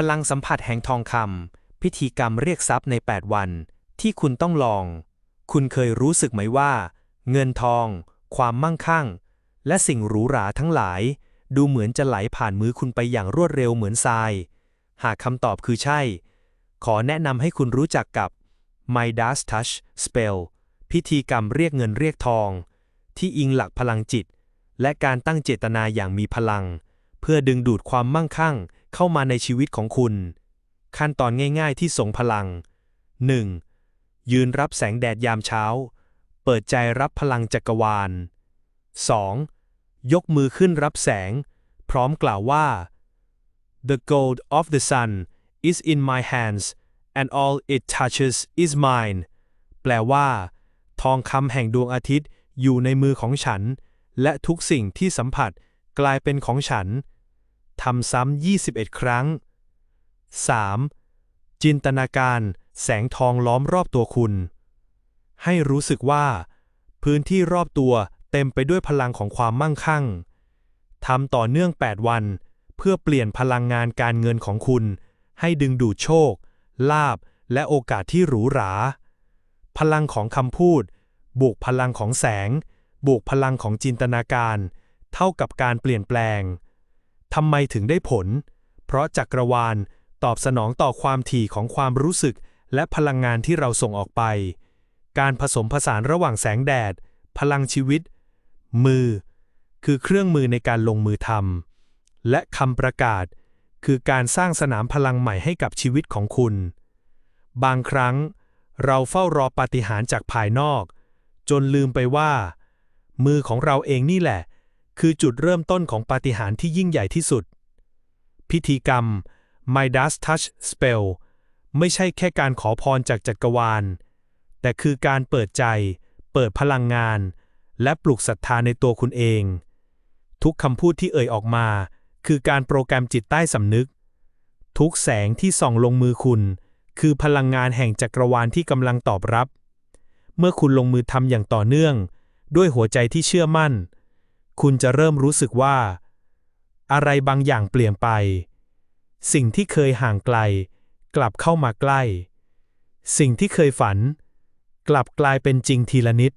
พลังสัมผัสแห่งทองคำพิธีกรรมเรียกทรัพย์ใน 8 วัน ที่คุณต้องลอง คุณเคยรู้สึกไหมว่า เงินทอง ความมั่งคั่ง และสิ่งหรูหราทั้งหลาย ดูเหมือนจะไหลผ่านมือคุณไปอย่างรวดเร็วเหมือนทราย หากคำตอบคือใช่ ขอแนะนำให้คุณรู้จักกับ Midas Touch Spell พิธีกรรมเรียกเงินเรียกทอง ที่อิงหลักพลังจิต และการตั้งเจตนาอย่างมีพลัง เพื่อดึงดูดความมั่งคั่ง เข้ามาในชีวิตของคุณ ขั้นตอนง่ายๆที่ส่งพลัง 1. ยืนรับแสงแดดยามเช้า เปิดใจรับพลังจักรวาล 2. ยกมือขึ้นรับแสง พร้อมกล่าวว่า The gold of the sun is in my hands and all it touches is mine แปลว่า ทองคำแห่งดวงอาทิตย์อยู่ในมือของฉัน และทุกสิ่งที่สัมผัสกลายเป็นของฉัน ทำซ้ำ 21 ครั้ง 3. จินตนาการแสงทองล้อมรอบตัวคุณ ให้รู้สึกว่า พื้นที่รอบตัวเต็มไปด้วยพลังของความมั่งคั่งทำต่อเนื่อง 8 วัน เพื่อเปลี่ยนพลังงานการเงินของคุณ ให้ดึงดูดโชค ลาบและโอกาสที่หรูหรา พลังของคำพูด บวกพลังของแสง บวกพลังของจินตนาการ เท่ากับการเปลี่ยนแปลง ทำไมถึงได้ผล เพราะจักรวาลตอบสนองต่อความถี่ของความรู้สึก และพลังงานที่เราส่งออกไป การผสมผสานระหว่างแสงแดด พลังชีวิต มือ คือเครื่องมือในการลงมือทำและคำประกาศ คือการสร้างสนามพลังใหม่ให้กับชีวิตของคุณ บางครั้ง เราเฝ้ารอปาฏิหาริย์จากภายนอก จนลืมไปว่า มือของเราเองนี่แหละ คือจุดเริ่มต้นของปาฏิหาริย์ที่ยิ่งใหญ่ที่สุด พิธีกรรม Midas Touch Spell ไม่ใช่แค่การขอพรจากจักรวาล แต่คือการเปิดใจ เปิดพลังงาน และปลุกศรัทธาในตัวคุณเอง ทุกคำพูดที่เอ่ยออกมา คือการโปรแกรมจิตใต้สำนึก ทุกแสงที่ส่องลงมือคุณ คือพลังงานแห่งจักรวาลที่กำลังตอบรับ เมื่อคุณลงมือทำอย่างต่อเนื่อง ด้วยหัวใจที่เชื่อมั่น คุณจะเริ่มรู้สึกว่า อะไรบางอย่างเปลี่ยนไป สิ่งที่เคยห่างไกล กลับเข้ามาใกล้ สิ่งที่เคยฝัน กลับกลายเป็นจริงทีละนิด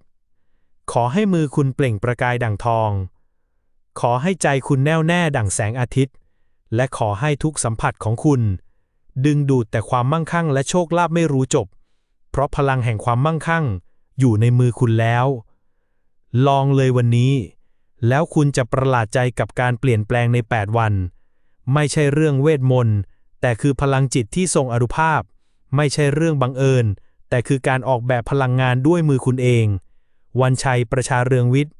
ขอให้มือคุณเปล่งประกายดั่งทอง ขอให้ใจคุณแน่วแน่ดั่งแสงอาทิตย์ และขอให้ทุกสัมผัสของคุณ ดึงดูดแต่ความมั่งคั่งและโชคลาภไม่รู้จบ เพราะพลังแห่งความมั่งคั่งอยู่ในมือคุณแล้ว ลองเลยวันนี้ แล้วคุณจะประหลาดใจกับการเปลี่ยนแปลงใน 8 วัน ไม่ใช่เรื่องเวทมนต์ แต่คือพลังจิตที่ทรงอนุภาพ ไม่ใช่เรื่องบังเอิญ แต่คือการออกแบบพลังงานด้วยมือคุณเอง วันชัยประชาเรืองวิทย์